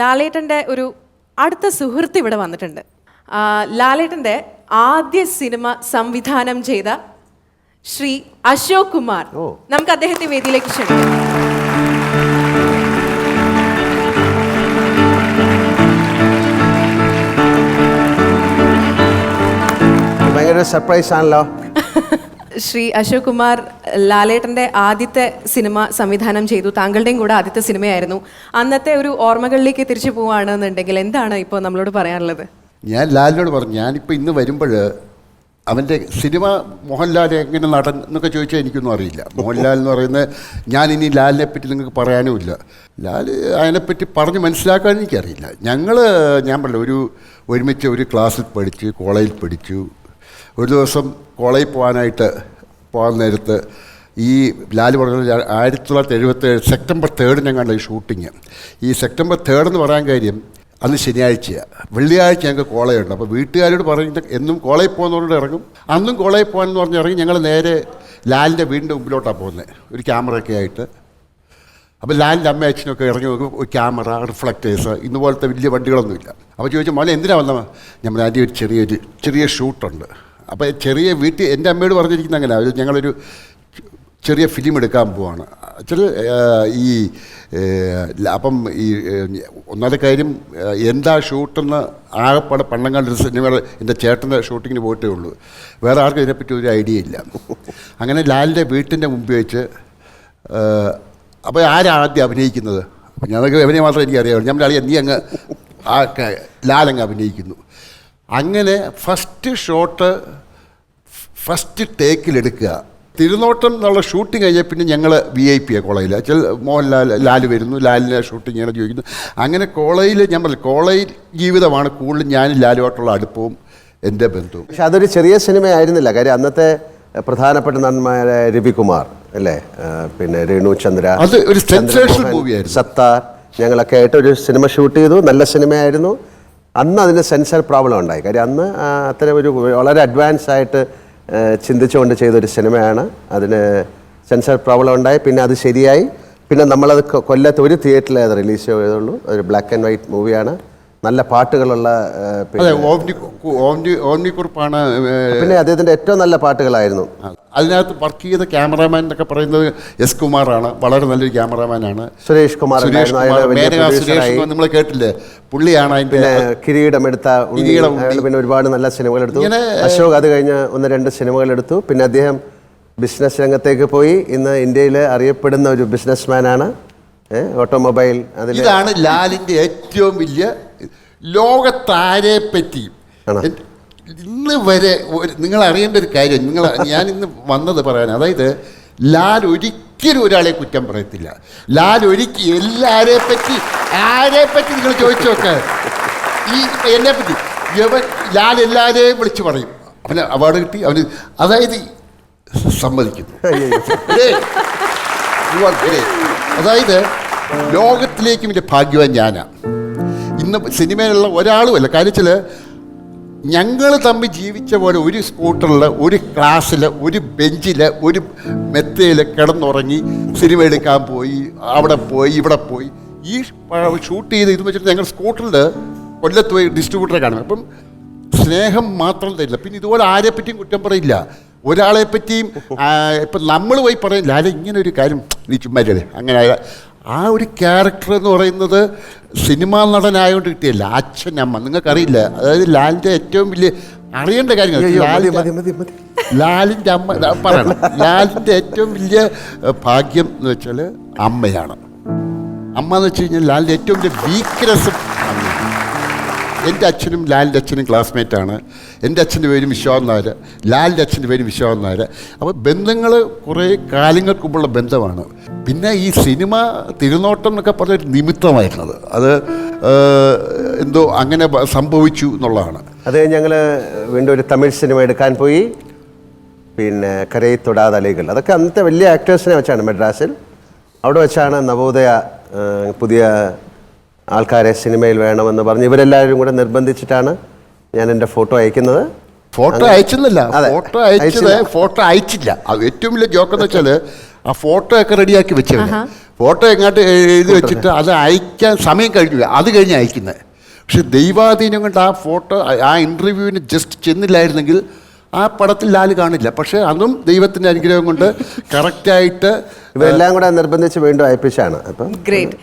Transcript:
ലാലേട്ടന്റെ ഒരു അടുത്ത സുഹൃത്ത് ഇവിടെ വന്നിട്ടുണ്ട്. ലാലേട്ടന്റെ ആദ്യ സിനിമ സംവിധാനം ചെയ്ത ശ്രീ അശോക് കുമാർ. നമുക്ക് അദ്ദേഹത്തെ വേദിയിലേക്ക് ക്ഷണിക്കാം. ഭയങ്കര സർപ്രൈസ് ആണല്ലോ. ശ്രീ അശോക് കുമാർ ലാലേട്ടന്റെ ആദ്യത്തെ സിനിമ സംവിധാനം ചെയ്തു. താങ്കളുടെയും കൂടെ ആദ്യത്തെ സിനിമയായിരുന്നു. അന്നത്തെ ഒരു ഓർമ്മകളിലേക്ക് തിരിച്ചു പോവുകയാണെന്നുണ്ടെങ്കിൽ എന്താണ് ഇപ്പോൾ നമ്മളോട് പറയാനുള്ളത്? ഞാൻ ലാലിനോട് പറഞ്ഞു ഞാനിപ്പോൾ ഇന്ന് വരുമ്പോൾ അവന്റെ സിനിമ മോഹൻലാൽ എങ്ങനെ നടൻ എന്നൊക്കെ ചോദിച്ചാൽ എനിക്കൊന്നും അറിയില്ല. മോഹൻലാൽ എന്ന് പറയുന്നത് ഞാൻ ഇനി ലാലിനെ പറ്റി നിങ്ങൾക്ക് പറയാനുമില്ല ലാൽ അതിനെപ്പറ്റി പറഞ്ഞ് മനസ്സിലാക്കാൻ എനിക്കറിയില്ല. ഞങ്ങൾ ഞാൻ പറഞ്ഞു ഒരു ഒരുമിച്ച് ഒരു ക്ലാസ്സിൽ പഠിച്ചു കോളേജിൽ പഠിച്ചു. ഒരു ദിവസം കോളേജിൽ പോകാനായിട്ട് പോകാൻ നേരത്ത് ഈ ലാൽ പറഞ്ഞ ആയിരത്തി തൊള്ളായിരത്തി എഴുപത്തേഴ് സെപ്റ്റംബർ തേർഡിനെങ്ങാണ്ട് ഈ ഷൂട്ടിങ് ഈ സെപ്റ്റംബർ തേർഡ് എന്ന് പറയാൻ കാര്യം അന്ന് ശനിയാഴ്ചയാണ് വെള്ളിയാഴ്ച ഞങ്ങൾക്ക് കോളേജുണ്ട് അപ്പോൾ വീട്ടുകാരോട് പറയുന്നത് എന്നും കോളേജിൽ പോകുന്നവരോട് ഇറങ്ങും. അന്നും കോളേജിൽ പോകാനെന്ന് പറഞ്ഞ് ഇറങ്ങി ഞങ്ങൾ നേരെ ലാലിന്റെ വീടിന്റെ മുമ്പിലോട്ടാണ് പോകുന്നത് ഒരു ക്യാമറയൊക്കെ ആയിട്ട്. അപ്പോൾ ലാലിന്റെ അമ്മ അച്ഛനൊക്കെ ഇറങ്ങി നോക്കും ക്യാമറ റിഫ്ലക്റ്റേഴ്സ് ഇതുപോലത്തെ വലിയ വണ്ടികളൊന്നുമില്ല. അപ്പോൾ ചോദിച്ചു മോനെ എന്തിനാണ് വന്ന? ഞാൻ ആദ്യം ഒരു ചെറിയൊരു ചെറിയ ഷൂട്ടുണ്ട് അപ്പോൾ ചെറിയ വീട്ടിൽ എന്റെ അമ്മയോട് പറഞ്ഞിരിക്കുന്ന അങ്ങനെ അത് ഞങ്ങളൊരു ചെറിയ ഫിലിം എടുക്കാൻ പോവാണ്. ചെറിയ ഈ അപ്പം ഈ ഒന്നാമത്തെ കാര്യം എന്താ ഷൂട്ടെന്ന് ആകെപ്പാടെ പണ്ടങ്ങാണ്ട് സിനിമ എന്റെ ചേട്ടന്റെ ഷൂട്ടിങ്ങിന് പോയിട്ടേ ഉള്ളൂ. വേറെ ആർക്കും ഇതിനെപ്പറ്റി ഒരു ഐഡിയ ഇല്ല. അങ്ങനെ ലാലിന്റെ വീട്ടിന്റെ മുമ്പ് വെച്ച് അപ്പോൾ ആരാ ആദ്യം അഭിനയിക്കുന്നത്? അപ്പം ഞങ്ങൾക്ക് അഭിനയം മാത്രമേ എനിക്കറിയാവുള്ളൂ ഞാൻ അറിയാം നീ അങ്ങ് ആ ലാലങ്ങ് അഭിനയിക്കുന്നു. അങ്ങനെ ഫസ്റ്റ് ഷോട്ട് ഫസ്റ്റ് ടേക്കിലെടുക്കുക തിരുനോട്ടം എന്നുള്ള ഷൂട്ടിംഗ് കഴിഞ്ഞാൽ പിന്നെ ഞങ്ങൾ വി ഐ പി കോളേജിൽ ചില മോഹൻലാൽ ലാൽ വരുന്നു ലാലിന്റെ ഷൂട്ടിംഗ് ഞങ്ങൾ ചോദിക്കുന്നു. അങ്ങനെ കോളേജിൽ ഞാൻ പറഞ്ഞു കോളേജ് ജീവിതമാണ് കൂടുതലും ഞാനും ലാലുമായിട്ടുള്ള അടുപ്പവും എന്റെ ബന്ധവും. പക്ഷെ അതൊരു ചെറിയ സിനിമയായിരുന്നില്ല. കാര്യം അന്നത്തെ പ്രധാനപ്പെട്ട നടന്മാരായ രവികുമാർ അല്ലേ? പിന്നെ രേണു ചന്ദ്ര അത് ഒരു സെൻസേഷണൽ മൂവിയായിരുന്നു. സത്താർ ഞങ്ങളൊക്കെ ആയിട്ട് ഒരു സിനിമ ഷൂട്ട് ചെയ്തു. നല്ല സിനിമയായിരുന്നു. അന്ന് അതിന് സെൻസർ പ്രോബ്ലം ഉണ്ടായി. കാര്യം അന്ന് അത്തരം ഒരു വളരെ അഡ്വാൻസ് ആയിട്ട് ചിന്തിച്ചുകൊണ്ട് ചെയ്തൊരു സിനിമയാണ്. അതിന് സെൻസർ പ്രോബ്ലം ഉണ്ടായി. പിന്നെ അത് ശരിയായി. പിന്നെ നമ്മളത് കൊല്ലത്ത് ഒരു തിയേറ്ററിലേ അത് റിലീസ് ചെയ്തുള്ളൂ ഒരു ബ്ലാക്ക് ആൻഡ് വൈറ്റ് മൂവിയാണ് നല്ല പാട്ടുകളുള്ള ആ, പിന്നെ അതെ ഓംനി ഓംനി ഓംനിക്കുറിപ്പാണ് പിന്നെ അദ്ദേഹത്തിന്റെ ഏറ്റവും നല്ല പാട്ടുകളായിരുന്നു. അതിനകത്ത് വർക്ക് ചെയ്ത ക്യാമറാമാൻ എന്നൊക്കെ പറയുന്നത് എസ് കുമാറാണ്. വളരെ നല്ലൊരു ക്യാമറാമാനാണ്. സുരേഷ് കുമാർ producer-ആയി. കേട്ടില്ലേ? പുള്ളിയാണ് അതിന്റെ പിന്നെ കിരീടം എടുത്ത പിന്നെ ഒരുപാട് നല്ല സിനിമകൾ എടുത്തു. അശോക് അത് കഴിഞ്ഞ് ഒന്ന് രണ്ട് സിനിമകൾ എടുത്തു. പിന്നെ അദ്ദേഹം ബിസിനസ് രംഗത്തേക്ക് പോയി. ഇന്ന് ഇന്ത്യയിൽ അറിയപ്പെടുന്ന ഒരു ബിസിനസ്മാനാണ്. ഓട്ടോമൊബൈൽ അതിൽ ഇതാണ് ലാലിന്റെ ഏറ്റവും വലിയ ലോകത്താരെ പറ്റി ആണോ? ഇന്ന് വരെ നിങ്ങൾ അറിയേണ്ട ഒരു കാര്യം നിങ്ങൾ ഞാൻ ഇന്ന് വന്നത് പറയാൻ അതായത് ലാൽ ഒരിക്കലും ഒരാളെ കുറ്റം പറയത്തില്ല. ലാൽ ഒരിക്ക എല്ലാരെ പറ്റി ആരെ പറ്റി നിങ്ങൾ ചോദിച്ചു നോക്ക്. ഈ എന്നെ പറ്റി യവൻ ലാൽ എല്ലാവരെയും വിളിച്ചു പറയും. അവന് അവാർഡ് കിട്ടി അവന് അതായത് സമ്മതിക്കുന്നു. അതായത് ലോകത്തിലേക്കും എന്റെ ഭാഗ്യവാൻ ഞാനാ. ഇന്ന് സിനിമയിലുള്ള ഒരാളുമല്ല. കാര്യത്തിൽ ഞങ്ങൾ തമ്മിൽ ജീവിച്ച പോലെ ഒരു സ്കൂട്ടറിൽ ഒരു ക്ലാസ്സിൽ ഒരു ബെഞ്ചിൽ ഒരു മെത്തയിൽ കിടന്നുറങ്ങി സിനിമ എടുക്കാൻ പോയി അവിടെ പോയി ഇവിടെ പോയി. ഈ ഷൂട്ട് ചെയ്ത് ഇത് വെച്ചിട്ട് ഞങ്ങൾ സ്കൂട്ടറിൽ കൊല്ലത്ത് പോയി ഡിസ്ട്രിബ്യൂട്ടറെ കാണും. അപ്പം സ്നേഹം മാത്രം തരില്ല. പിന്നെ ഇതുപോലെ ആരെപ്പറ്റിയും കുറ്റം പറയില്ല. ഒരാളെ പറ്റിയും ഇപ്പം നമ്മൾ പോയി പറയും അല്ല ഇങ്ങനെ ഒരു കാര്യം നീ ചുമ്മാ അങ്ങനെ ആ ഒരു ക്യാരക്ടർ എന്ന് പറയുന്നത് സിനിമാ നടനായോണ്ട് കിട്ടിയല്ല അച്ഛൻ അമ്മ. നിങ്ങൾക്കറിയില്ല. അതായത് ലാലിന്റെ ഏറ്റവും വലിയ അറിയേണ്ട കാര്യങ്ങൾ ലാലിന്റെ ലാലിന്റെ അമ്മ പറയണം. ലാലിന്റെ ഏറ്റവും വലിയ ഭാഗ്യം എന്ന് വെച്ചാൽ അമ്മയാണ്. അമ്മ എന്ന് വെച്ച് കഴിഞ്ഞാൽ ലാലിന്റെ ഏറ്റവും വലിയ അമ്മയാണ് എന്റെ അച്ഛനും ലാലിന്റെ അച്ഛനും ക്ലാസ്മേറ്റ് ആണ്. എന്റെ അച്ഛന്റെ പേര് വിശ്വാസം നായർ ലാലിന്റെ അച്ഛന്റെ പേരും വിശ്വാസം നായർ. അപ്പോൾ ബന്ധങ്ങൾ കുറേ കാലങ്ങൾക്ക് മുമ്പുള്ള ബന്ധമാണ്. പിന്നെ ഈ സിനിമ തിരുനോട്ടം എന്നൊക്കെ പറഞ്ഞൊരു നിമിത്തമായിരുന്നത്. അത് എന്തോ അങ്ങനെ സംഭവിച്ചു എന്നുള്ളതാണ്. അത് ഞങ്ങൾ വീണ്ടും ഒരു തമിഴ് സിനിമ എടുക്കാൻ പോയി. പിന്നെ കരയിൽ തൊടാതെ അതൊക്കെ അന്നത്തെ വലിയ ആക്ടേഴ്സിനെ വെച്ചാണ് മദ്രാസിൽ. അവിടെ വെച്ചാണ് നവോദയ പുതിയ ആൾക്കാരെ സിനിമയിൽ വേണമെന്ന് പറഞ്ഞ് ഇവരെല്ലാവരും കൂടെ നിർബന്ധിച്ചിട്ടാണ് ഞാൻ എന്റെ ഫോട്ടോ അയക്കുന്നത്. ഫോട്ടോ അയച്ചില്ല ഫോട്ടോ അയച്ചത് ഫോട്ടോ അയച്ചില്ല. അത് ഏറ്റവും വലിയ ജോക്ക് എന്ന് വെച്ചാൽ ആ ഫോട്ടോ ഒക്കെ റെഡിയാക്കി വെച്ചത് ഫോട്ടോ എങ്ങോട്ട് എഴുതി വെച്ചിട്ട് അത് അയക്കാൻ സമയം കഴിഞ്ഞില്ല. അത് കഴിഞ്ഞ് അയക്കുന്നത് പക്ഷെ ദൈവാധീനം കൊണ്ട് ആ ഫോട്ടോ ആ ഇന്റർവ്യൂവിന് ജസ്റ്റ് ചെന്നില്ലായിരുന്നെങ്കിൽ ആ പടത്തിൽ ലാൽ കാണില്ല. പക്ഷേ അതും ദൈവത്തിന്റെ അനുഗ്രഹം കൊണ്ട് കറക്റ്റായിട്ട് ഇവരെല്ലാം കൂടെ നിർബന്ധിച്ച് വീണ്ടും അയപ്പിച്ചാണ്. അപ്പം ഗ്രേറ്റ്